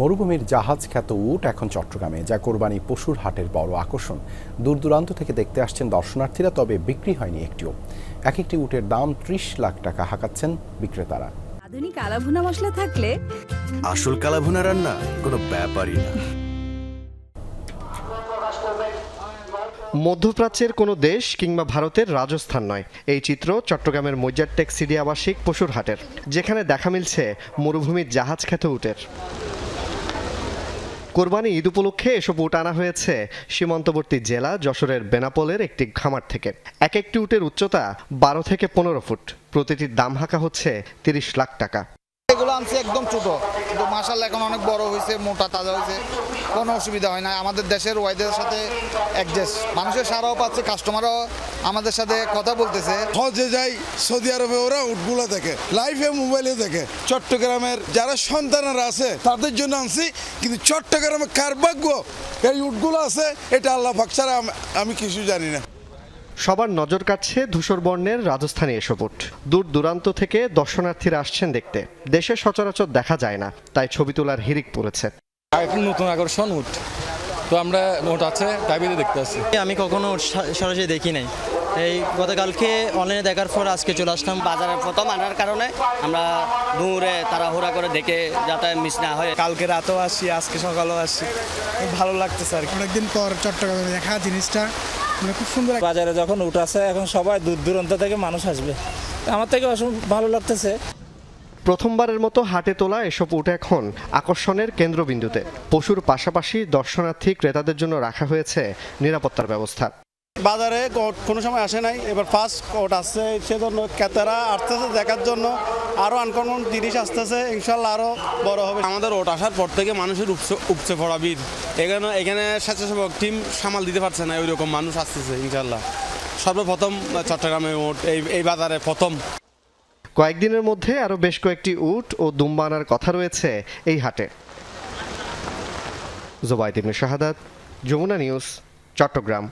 মরুভূমির জাহাজ খ্যাত উট এখন চট্টগ্রামে যা কোরবানি পশুর হাটের বড় আকর্ষণ। দূর দূরান্ত থেকে দেখতে আসছেন দর্শনার্থীরা তবে বিক্রি হয়নি একটিও। এক একটি উটের দাম ত্রিশ লাখ টাকা হাঁকাচ্ছেন বিক্রেতারা। আধুনিক আলাভুনা মশলা থাকলে? আসল কালাভুনা রান্না কোনো ব্যাপারই না। মধ্যপ্রাচ্যের কোনো দেশ কিংবা ভারতের রাজস্থান নয়। এই চিত্র চট্টগ্রামের মজ্জারটেক সিডি আবাসিক পশুর হাটের যেখানে দেখা মিলছে মরুভূমির জাহাজ খ্যাত উটের। কোরবানি ঈদ উপলক্ষে এসব উট আনা হয়েছে। সীমান্তবর্তী জেলা যশোরের বেনাপোলের একটি খামার থেকে। এক একটি উটের উচ্চতা বারো থেকে পনেরো ফুট। প্রতিটির দাম হাঁকা হচ্ছে তিরিশ লাখ টাকা। আনছি, একদম ছোটো। কিন্তু মাসাল এখন অনেক বড় হয়েছে, মোটা, তাজা হয়েছে। কোনো অসুবিধা হয় না। আমাদের দেশের ওয়াইদের সাথে অ্যাডজাস্ট মানুষের সারাও পাচ্ছে কাস্টমারও আমাদের সাথে কথা বলতেছে। হজে যাই, সৌদি আরবে ওরা উটগুলো দেখে লাইভে মোবাইলে দেখে। চট্টগ্রামের যারা সন্তানেরা আছে, তাদের জন্য আনছি, কিন্তু চট্টগ্রামে কার ভাগ্য? এই উটগুলো আছে, এটা আল্লাহ আম- আমি কিছু জানি না। সবার নজর কাটছে ধূসর বর্ণের রাজস্থানী এসব উট দূর দূরান্ত থেকে দর্শনার্থীরা আসছেন দেখতে। দেশে সচরাচর দেখা যায় না তাই ছবি তোলার হিরিক পড়েছে। এখন নতুন আকর্ষণ উঠ। তো আমরা নোট আছে টাইপিতে দেখতে আসি। আমি কখনো সরাসরি দেখি নাই। এই গতকালকে অনলাইনে দেখার পর আজকে চলে আসলাম বাজারে প্রথম আনার কারণে। আমরা দূরে তাড়াহুড়া করে দেখে যাতে মিস না হয় কালকে রাতেও আসি আজকে সকালেও আসি। খুব ভালো লাগতেছে আর কি। অনেকদিন পর চট্টগ্রামে দেখা জিনিসটা। মানে খুব সুন্দর বাজারে যখন উঠাছে এখন সবাই দূর দূরান্ত থেকে মানুষ আসবে। আমার থেকে অসম- ভালো লাগতেছে। প্রথমবারের মতো হাটে তোলা এসব উঠে এখন আকর্ষণের কেন্দ্রবিন্দুতে। পশুর পাশাপাশি দর্শনার্থী ক্রেতাদের জন্য রাখা হয়েছে নিরাপত্তার ব্যবস্থা। বাজারে কোনো সময় আসে নাই। এবার ফার্স্ট কোট আসছে। সেজন্য ক্রেতারা আসতেছে দেখার জন্য। আরও আনকমন জিনিস আসতেছে। ইনশাল্লাহ আরও বড় হবে। আমাদের ওট আসার পর থেকে মানুষের উপচে উপচে পড়া ভিড়। এখানে এখানে স্বেচ্ছাসেবক টিম সামাল দিতে পারছে না। ওই রকম মানুষ আসতেছে ইনশাল্লাহ। সর্বপ্রথম চট্টগ্রামে ওট। এই এই বাজারে প্রথম। কয়েকদিনের মধ্যে আরও বেশ কয়েকটি উট ও দুম্বা আনার কথা রয়েছে এই হাটে। জোবাইদ ইবনে শাহাদাত যমুনা নিউজ চট্টগ্রাম।